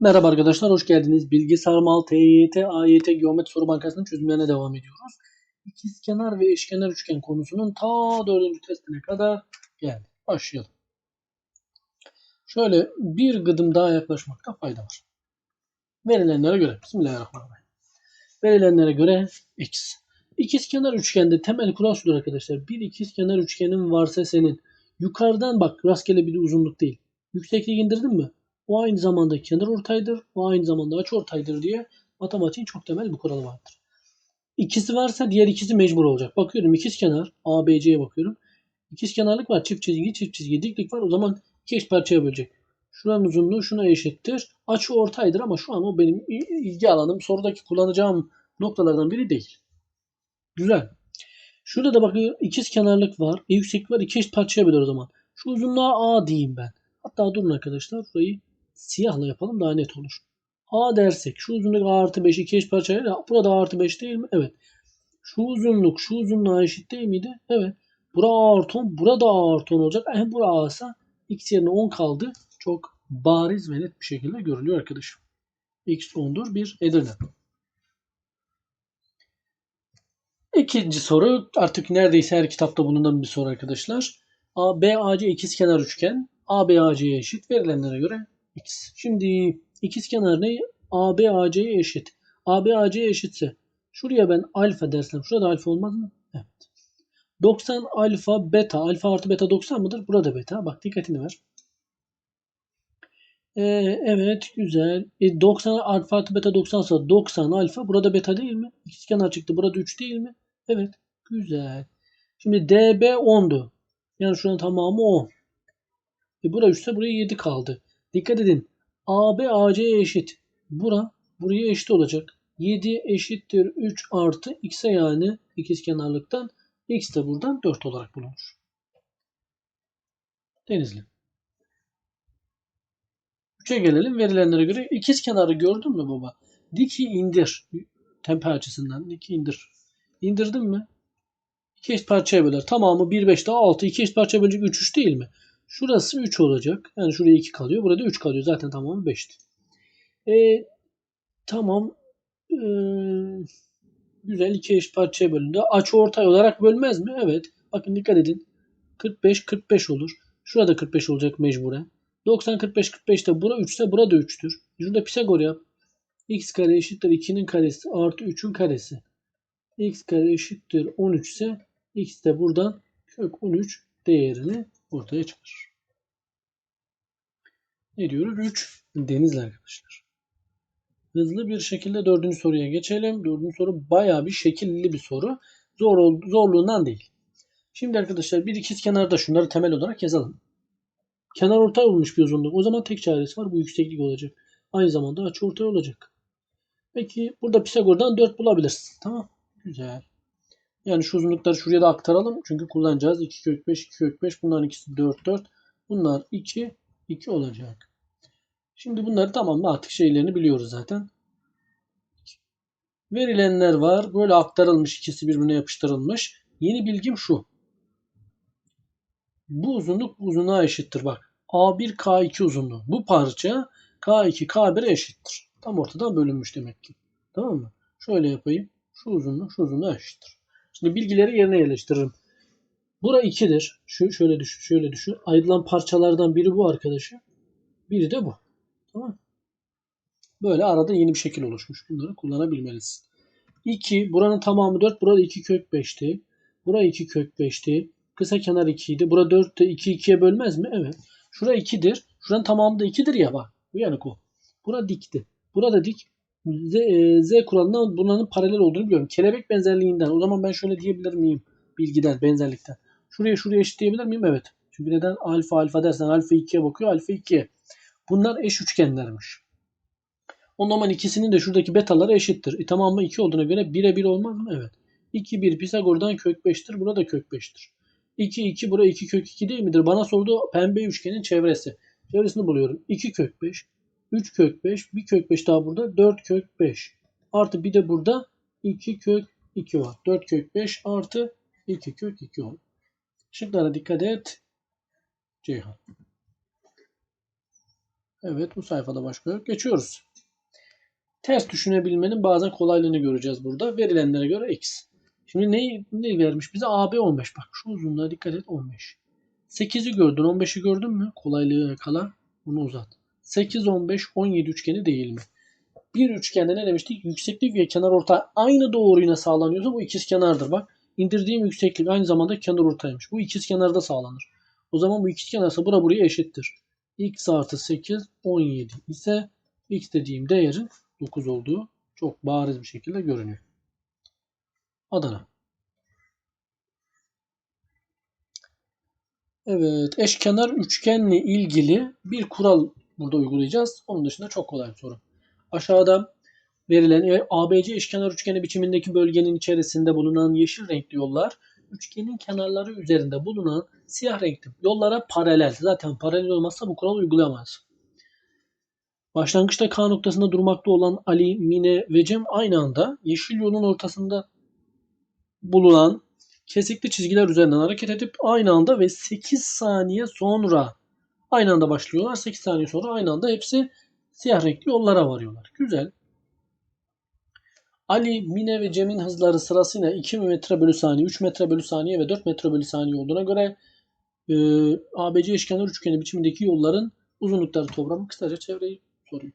Merhaba arkadaşlar, hoş geldiniz. Bilgi Sarmal TYT, AYT Geometri Soru Bankası'nın çözümlerine devam ediyoruz. İkizkenar ve eşkenar üçgen konusunun ta dördüncü testine kadar geldi. Başlayalım. Şöyle bir gıdım daha yaklaşmakta fayda var. Verilenlere göre, Bismillahirrahmanirrahim. Verilenlere göre x. İkizkenar üçgende temel kural şudur arkadaşlar. Bir ikizkenar üçgenin varsa senin yukarıdan bak rastgele bir uzunluk değil. Yüksekliği indirdin mi? O aynı zamanda kenar ortaydır. O aynı zamanda açı ortaydır diye matematiğin çok temel bir kuralı vardır. İkisi varsa diğer ikisi mecbur olacak. Bakıyorum ikiz kenar ABC'ye bakıyorum. İkiz kenarlık var. Çift çizgi, çift çizgi, diklik var. O zaman iki eş parçaya bölecek. Şuranın uzunluğu şuna eşittir. Açı ortaydır ama şu an o benim ilgi alanım. Sorudaki kullanacağım noktalardan biri değil. Güzel. Şurada da bakın ikiz kenarlık var. E yükseklik var. İki eşit parçaya böler o zaman. Şu uzunluğa A diyeyim ben. Hatta durun arkadaşlar. Burayı siyahla yapalım daha net olur. A dersek şu uzunluk A artı 5 iki eş parçaya burada A artı 5 değil mi? Evet. Şu uzunluk şu uzunluğa eşit değil miydi? Evet. Bura A artı 10 burada A artı 10 olacak. Hem bura A ise x yerine 10 kaldı. Çok bariz ve net bir şekilde görülüyor arkadaşım. x 10'dur bir Edirne. İkinci soru artık neredeyse her kitapta bulunan bir soru arkadaşlar. A, B, AC ikizkenar üçgen. A, B, AC'ye eşit. Verilenlere göre x. Şimdi ikizkenar ne? A, B, AC'ye eşit. A, B, AC'ye eşitse şuraya ben alfa dersem şurada alfa olmaz mı? Evet. 90 alfa beta. Alfa artı beta 90 mıdır? Burada beta. Bak dikkatini ver. Ee, evet güzel. E, 90 alfa artı beta 90 ise 90 alfa. Burada beta değil mi? İkizkenar çıktı. Burada 3 değil mi? Evet. Güzel. Şimdi DB 10'du. Yani şuranın tamamı 10. E bura 3 ise buraya 7 kaldı. Dikkat edin. AB AC'ye eşit. Bura buraya eşit olacak. 7 eşittir 3 artı x'e yani ikizkenarlıktan x de buradan 4 olarak bulunur. Denizli. 3'e gelelim verilenlere göre. İkizkenarı gördün mü baba? Diki indir. Tempe açısından diki indir. İndirdin mi? 2 eşit parçaya böler. Tamamı 1, 5 daha 6. 2 eşit parçaya bölecek 3, 3 değil mi? Şurası 3 olacak. Yani şuraya 2 kalıyor. Burada 3 kalıyor. Zaten tamamı 5'ti. E, tamam. E, güzel. 2 eşit parçaya bölündü. Açı ortay olarak bölmez mi? Evet. Bakın dikkat edin. 45, 45 olur. Şurada 45 olacak mecburen. 90, 45, 45 de bura 3 ise burada 3'tür. Şurada Pisagor yap. x kare eşittir 2'nin karesi artı 3'ün karesi. x kare eşittir 13 ise x de buradan kök 13 değerini ortaya çıkarır. Ne diyoruz? 3 denizli arkadaşlar. Hızlı bir şekilde dördüncü soruya geçelim. Dördüncü soru bayağı bir şekilli bir soru. Zor zorluğundan değil. Şimdi arkadaşlar bir ikiz kenarda şunları temel olarak yazalım. Kenar ortay olmuş bir uzunluk. O zaman tek çaresi var. Bu yükseklik olacak. Aynı zamanda açı ortay olacak. Peki burada Pisagor'dan 4 bulabilirsin. Tamam. Güzel. Yani şu uzunlukları şuraya da aktaralım. Çünkü kullanacağız. 2 kök 5, 2 kök 5. Bunların ikisi 4, 4. Bunlar 2, 2 olacak. Şimdi bunları tamam artık şeylerini biliyoruz zaten. Verilenler var. Böyle aktarılmış. ikisi birbirine yapıştırılmış. Yeni bilgim şu. Bu uzunluk uzunluğa eşittir. Bak. A1 K2 uzunluğu. Bu parça K2 K1'e eşittir. Tam ortadan bölünmüş demek ki. Tamam mı? Şöyle yapayım. Şu uzunluk şu uzunluğa eşittir. Şimdi bilgileri yerine yerleştiririm. Bura 2'dir. Şu şöyle düşün, şöyle düşün. Ayrılan parçalardan biri bu arkadaşı. Biri de bu. Tamam Böyle arada yeni bir şekil oluşmuş. Bunları kullanabilmelisin. 2. Buranın tamamı 4. Burada 2 kök 5'ti. Bura 2 kök 5'ti. Kısa kenar 2 idi. Bura 4 de 2 2'ye bölmez mi? Evet. Şura 2'dir. Şuranın tamamı da 2'dir ya bak. Uyanık o. Bura dikti. Burada dik. Z, e, Z kuralından bunların paralel olduğunu biliyorum. Kelebek benzerliğinden. O zaman ben şöyle diyebilir miyim? Bilgiden, benzerlikten. Şuraya şuraya eşit diyebilir miyim? Evet. Çünkü neden alfa alfa dersen alfa 2'ye bakıyor. Alfa 2'ye. Bunlar eş üçgenlermiş. O zaman ikisinin de şuradaki betaları eşittir. E tamamı 2 olduğuna göre 1'e 1 olmaz mı? Evet. 2 1 Pisagor'dan kök 5'tir. Burada kök 5'tir. 2 2 bura 2 kök 2 değil midir? Bana sorduğu pembe üçgenin çevresi. Çevresini buluyorum. 2 kök 5, 3 kök 5, bir kök 5 daha burada 4 kök 5. Artı bir de burada 2 kök 2 var. 4 kök 5 artı 2 kök 2 var. Şıklara dikkat et. Ceyhan. Evet bu sayfada başka yok. Geçiyoruz. Ters düşünebilmenin bazen kolaylığını göreceğiz burada. Verilenlere göre x. Şimdi ne, ne vermiş bize? AB 15. Bak şu uzunluğa dikkat et 15. 8'i gördün 15'i gördün mü? Kolaylığı yakala. Bunu uzat. 8, 15, 17 üçgeni değil mi? Bir üçgende ne demiştik? Yükseklik ve kenar ortay aynı doğruyla sağlanıyorsa bu ikiz kenardır. Bak indirdiğim yükseklik aynı zamanda kenar ortaymış. Bu ikiz kenarda sağlanır. O zaman bu ikiz kenarsa bura buraya eşittir. x artı 8 17 ise x dediğim değerin 9 olduğu çok bariz bir şekilde görünüyor. Adana. Evet, eşkenar üçgenle ilgili bir kural burada uygulayacağız. Onun dışında çok kolay bir soru. Aşağıda verilen ABC eşkenar üçgeni biçimindeki bölgenin içerisinde bulunan yeşil renkli yollar üçgenin kenarları üzerinde bulunan siyah renkli yollara paralel. Zaten paralel olmazsa bu kural uygulayamaz. Başlangıçta K noktasında durmakta olan Ali, Mine ve Cem aynı anda yeşil yolun ortasında bulunan kesikli çizgiler üzerinden hareket edip aynı anda ve 8 saniye sonra aynı anda başlıyorlar. 8 saniye sonra aynı anda hepsi siyah renkli yollara varıyorlar. Güzel. Ali, Mine ve Cem'in hızları sırasıyla 2 metre bölü saniye, 3 metre bölü saniye ve 4 metre bölü saniye olduğuna göre e, ABC eşkenar üçgeni biçimindeki yolların uzunlukları toplamı kısaca çevreyi soruyor.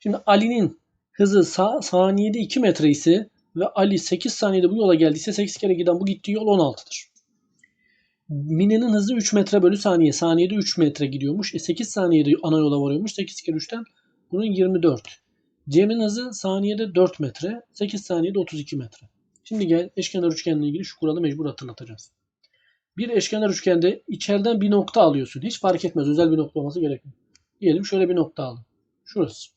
Şimdi Ali'nin hızı sa- saniyede 2 metre ise ve Ali 8 saniyede bu yola geldiyse 8 kere giden bu gittiği yol 16'dır. Mine'nin hızı 3 metre bölü saniye. Saniyede 3 metre gidiyormuş. E 8 saniyede ana yola varıyormuş. 8 kere 3'ten bunun 24. Cem'in hızı saniyede 4 metre. 8 saniyede 32 metre. Şimdi gel eşkenar üçgenle ilgili şu kuralı mecbur hatırlatacağız. Bir eşkenar üçgende içeriden bir nokta alıyorsun. Hiç fark etmez. Özel bir nokta olması gerekmiyor. Diyelim şöyle bir nokta alın. Şurası.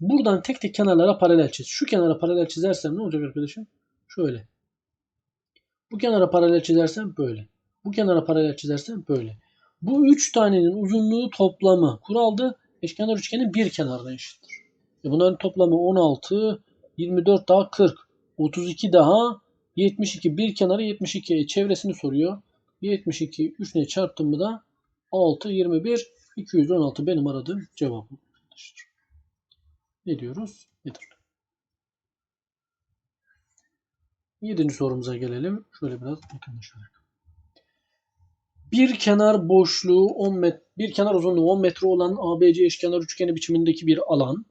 Buradan tek tek kenarlara paralel çiz. Şu kenara paralel çizersem ne olacak arkadaşım? Şöyle. Bu kenara paralel çizersem böyle. Bu kenara paralel çizersem böyle. Bu üç tanenin uzunluğu toplamı kuraldı. Eşkenar üçgenin bir kenarına eşittir. E bunların toplamı 16, 24 daha 40, 32 daha 72. Bir kenarı 72. Çevresini soruyor. 72 3 ne çarptım mı da 6, 21, 216 benim aradığım arkadaşlar. Ne diyoruz? Nedir? Yedinci sorumuza gelelim. Şöyle biraz yakınlaşarak. Bir kenar boşluğu 10 metre, bir kenar uzunluğu 10 metre olan ABC eşkenar üçgeni biçimindeki bir alan,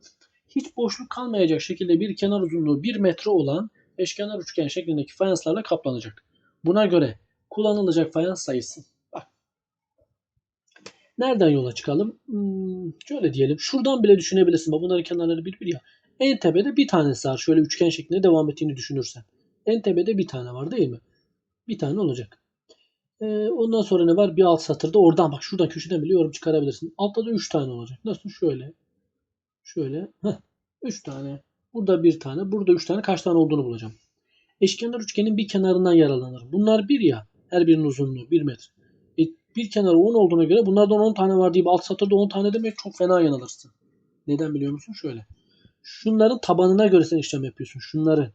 hiç boşluk kalmayacak şekilde bir kenar uzunluğu 1 metre olan eşkenar üçgen şeklindeki fayanslarla kaplanacak. Buna göre kullanılacak fayans sayısı. Bak. Nereden yola çıkalım? Hmm, şöyle diyelim. Şuradan bile düşünebilirsin. Bak bunların kenarları bir bir ya. En tepede bir tanesi var. Şöyle üçgen şeklinde devam ettiğini düşünürsen. En tepede bir tane var değil mi? Bir tane olacak. Ee, ondan sonra ne var? Bir alt satırda oradan bak şuradan köşeden bile yorum çıkarabilirsin. Altta da 3 tane olacak. Nasıl? Şöyle. Şöyle. Heh, 3 tane. Burada bir tane. Burada 3 tane. Kaç tane olduğunu bulacağım. Eşkenar üçgenin bir kenarından yaralanır. Bunlar bir ya. Her birinin uzunluğu 1 metre. E, bir kenarı 10 olduğuna göre bunlardan 10 tane var deyip alt satırda 10 tane demek çok fena yanılırsın. Neden biliyor musun? Şöyle. Şunların tabanına göre sen işlem yapıyorsun. Şunların.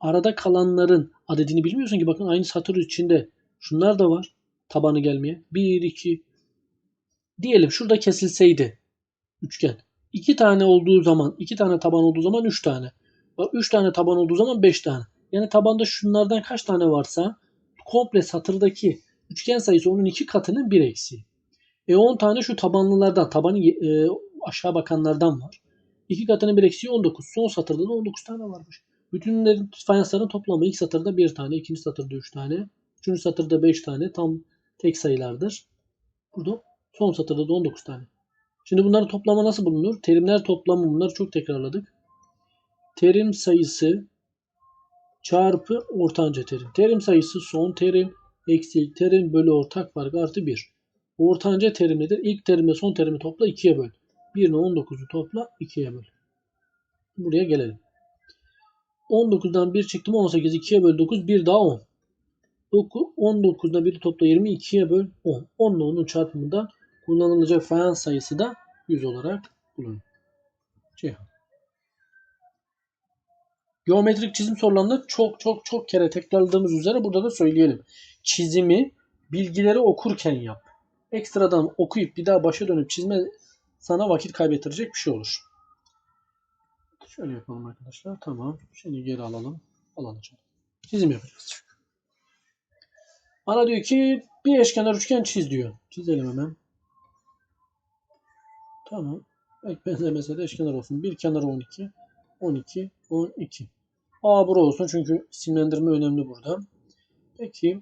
Arada kalanların adedini bilmiyorsun ki bakın aynı satır içinde şunlar da var tabanı gelmeye. 1, 2. Diyelim şurada kesilseydi üçgen. 2 tane olduğu zaman 2 tane taban olduğu zaman 3 tane. 3 tane taban olduğu zaman 5 tane. Yani tabanda şunlardan kaç tane varsa komple satırdaki üçgen sayısı onun iki katının bir eksiği. E 10 tane şu tabanlılardan, tabanı e, aşağı bakanlardan var. İki katının bir eksiği 19. Son satırda da 19 tane varmış. Bütünlerin fayansların toplamı ilk satırda bir tane, ikinci satırda üç tane, üçüncü satırda beş tane tam tek sayılardır. Burada son satırda da 19 tane. Şimdi bunların toplamı nasıl bulunur? Terimler toplamı bunları çok tekrarladık. Terim sayısı çarpı ortanca terim. Terim sayısı son terim eksi ilk terim bölü ortak fark artı 1. Ortanca terim nedir? İlk terimle son terimi topla 2'ye böl. 1 ile 19'u topla 2'ye böl. Buraya gelelim. 19'dan 1 çıktı mı 18 2'ye böl 9 1 daha 10. 19'da 1'i topla 20 2'ye böl 10. 10 ile 10'un çarpımından kullanılacak fayans sayısı da 100 olarak bulunur. Geometrik çizim sorularında çok çok çok kere tekrarladığımız üzere burada da söyleyelim. Çizimi bilgileri okurken yap. Ekstradan okuyup bir daha başa dönüp çizme sana vakit kaybettirecek bir şey olur. Şöyle yapalım arkadaşlar. Tamam. Şimdi geri alalım. Alalım. Çizim yapacağız. Bana diyor ki bir eşkenar üçgen çiz diyor. Çizelim hemen. Tamam. Belki benzemese de eşkenar olsun. Bir kenar 12. 12. 12. A bura olsun çünkü isimlendirme önemli burada. Peki.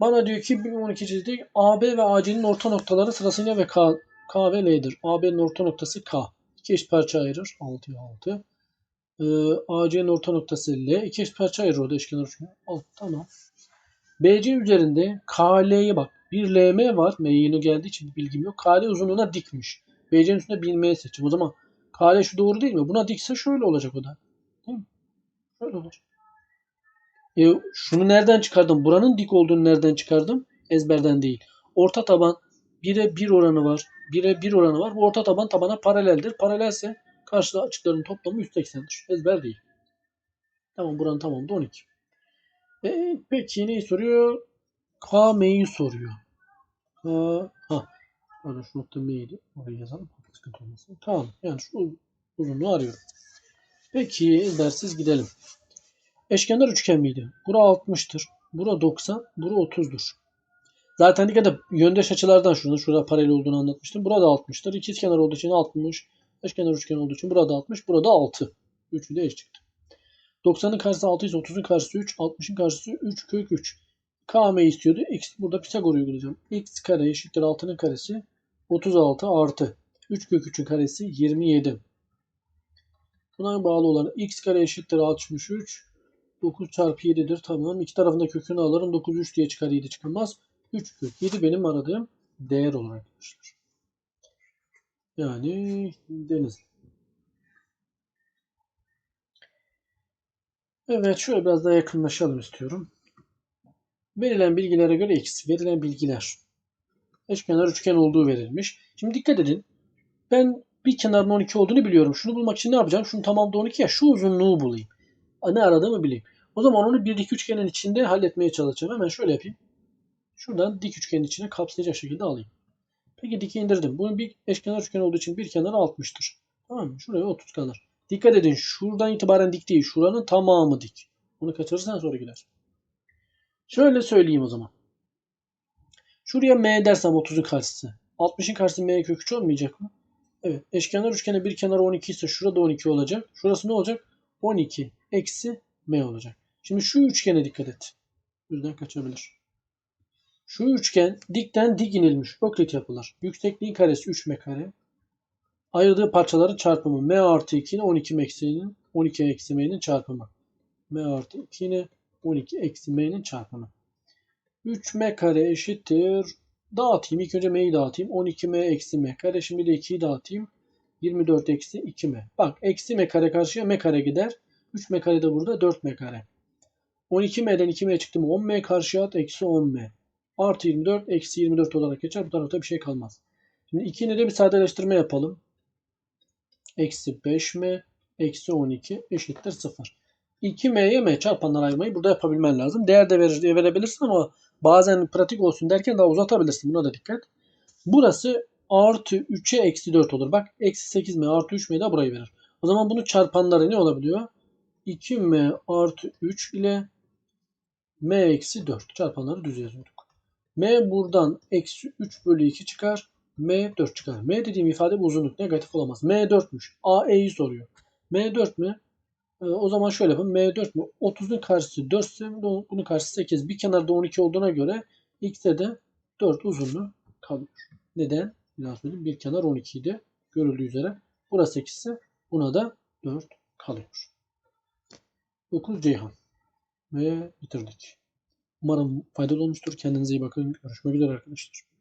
Bana diyor ki 12 çizdik. AB ve AC'nin orta noktaları sırasıyla ve K, K ve L'dir. AB'nin orta noktası K. İki eş parça ayırır. 6'ya 6. Ee, AC'nin orta noktası L. İki eş parça ayırır o da eşkenar üçgen. Al, tamam. BC üzerinde KL'ye bak. Bir LM var. M yeni geldiği için bir bilgim yok. KL uzunluğuna dikmiş. BC'nin üstünde bir M seçim. O zaman KL şu doğru değil mi? Buna dikse şöyle olacak o da. Değil mi? Şöyle olur. E, şunu nereden çıkardım? Buranın dik olduğunu nereden çıkardım? Ezberden değil. Orta taban 1'e 1 oranı var. 1'e 1 oranı var. Bu orta taban tabana paraleldir. Paralelse karşıda açıkların toplamı 180'dir. Ezber değil. Tamam buranın tamamı da 12. E, peki neyi soruyor? KM'yi soruyor. K, ha. Böyle şu nokta M'ydi. Oraya yazalım. Olmasın. Tamam. Yani şu uzunluğu arıyorum. Peki ezbersiz gidelim. Eşkenar üçgen miydi? Bura 60'tır. Bura 90. Bura 30'dur. Zaten dikkat et yöndeş açılardan şurada, şurada paralel olduğunu anlatmıştım. Burada 60'tır. İkizkenar olduğu için 60. Eşkenar üçgen olduğu için burada 60. Burada 6. Üçü de eş çıktı. 90'ın karşısı 6 ise 30'un karşısı 3. 60'ın karşısı 3 kök 3. KM istiyordu. X burada Pisagor uygulayacağım. X kare eşittir 6'nın karesi 36 artı 3 kök 3'ün karesi 27. Buna bağlı olan x kare eşittir 63. 9 çarpı 7'dir. Tamam. İki tarafında kökünü alırım. 9 3 diye çıkar 7 çıkmaz. 3 kök 7 benim aradığım değer olur arkadaşlar. Yani deniz. Evet şöyle biraz daha yakınlaşalım istiyorum. Verilen bilgilere göre x. Verilen bilgiler. Eşkenar üçgen olduğu verilmiş. Şimdi dikkat edin. Ben bir kenarın 12 olduğunu biliyorum. Şunu bulmak için ne yapacağım? Şunu tamamda 12 ya şu uzunluğu bulayım. Ne aradığımı bileyim. O zaman onu bir dik üçgenin içinde halletmeye çalışacağım. Hemen şöyle yapayım. Şuradan dik üçgenin içine kapsayacak şekilde alayım. Peki diki indirdim. Bunun bir eşkenar üçgen olduğu için bir kenarı 60'tır. Tamam mı? Şuraya 30 kalır. Dikkat edin şuradan itibaren dik değil. Şuranın tamamı dik. Bunu kaçırırsan sonra gider. Şöyle söyleyeyim o zaman. Şuraya m dersem 30'un karşısı. 60'ın karşısı m kök 3 olmayacak mı? Evet. Eşkenar üçgene bir kenar 12 ise şurada 12 olacak. Şurası ne olacak? 12 eksi m olacak. Şimdi şu üçgene dikkat et. Birden kaçabilir. Şu üçgen dikten dik inilmiş. Öklit yapılır. Yüksekliğin karesi 3m kare. Ayırdığı parçaların çarpımı. m artı 2 ile 12 eksiğinin 12 eksi m'nin çarpımı. m artı 2 ile 12 eksi m'nin çarpımı. 3m kare eşittir. Dağıtayım. İlk önce m'yi dağıtayım. 12m eksi m kare. Şimdi de 2'yi dağıtayım. 24 eksi 2m. Bak eksi m kare karşıya m kare gider. 3m kare de burada 4m kare. 12m'den 2m çıktı mı 10m karşıya at eksi 10m. Artı 24 eksi 24 olarak geçer. Bu tarafta bir şey kalmaz. Şimdi 2'ni de bir sadeleştirme yapalım. Eksi 5m eksi 12 eşittir 0. 2m'ye m çarpanlar ayırmayı burada yapabilmen lazım. Değer de verir, verebilirsin ama bazen pratik olsun derken daha uzatabilirsin. Buna da dikkat. Burası artı 3'e eksi 4 olur. Bak eksi 8m artı 3m de burayı verir. O zaman bunun çarpanları ne olabiliyor? 2m artı 3 ile m eksi 4 çarpanları düz yazıyorduk. m buradan eksi 3 bölü 2 çıkar. M 4 çıkar. m dediğim ifade bu uzunluk negatif olamaz. m 4'müş. a e'yi soruyor. m 4 mü? Ee, o zaman şöyle yapalım. m 4 mü? 30'un karşısı 4 ise bunun karşısı 8. Bir kenarda 12 olduğuna göre x'e de 4 uzunluğu kalıyor. Neden? Bir söyleyeyim. Bir kenar 12 idi. Görüldüğü üzere. Burası 8 ise buna da 4 kalıyor. 9 Ceyhan. Ve bitirdik. Umarım faydalı olmuştur. Kendinize iyi bakın. Görüşmek üzere arkadaşlar.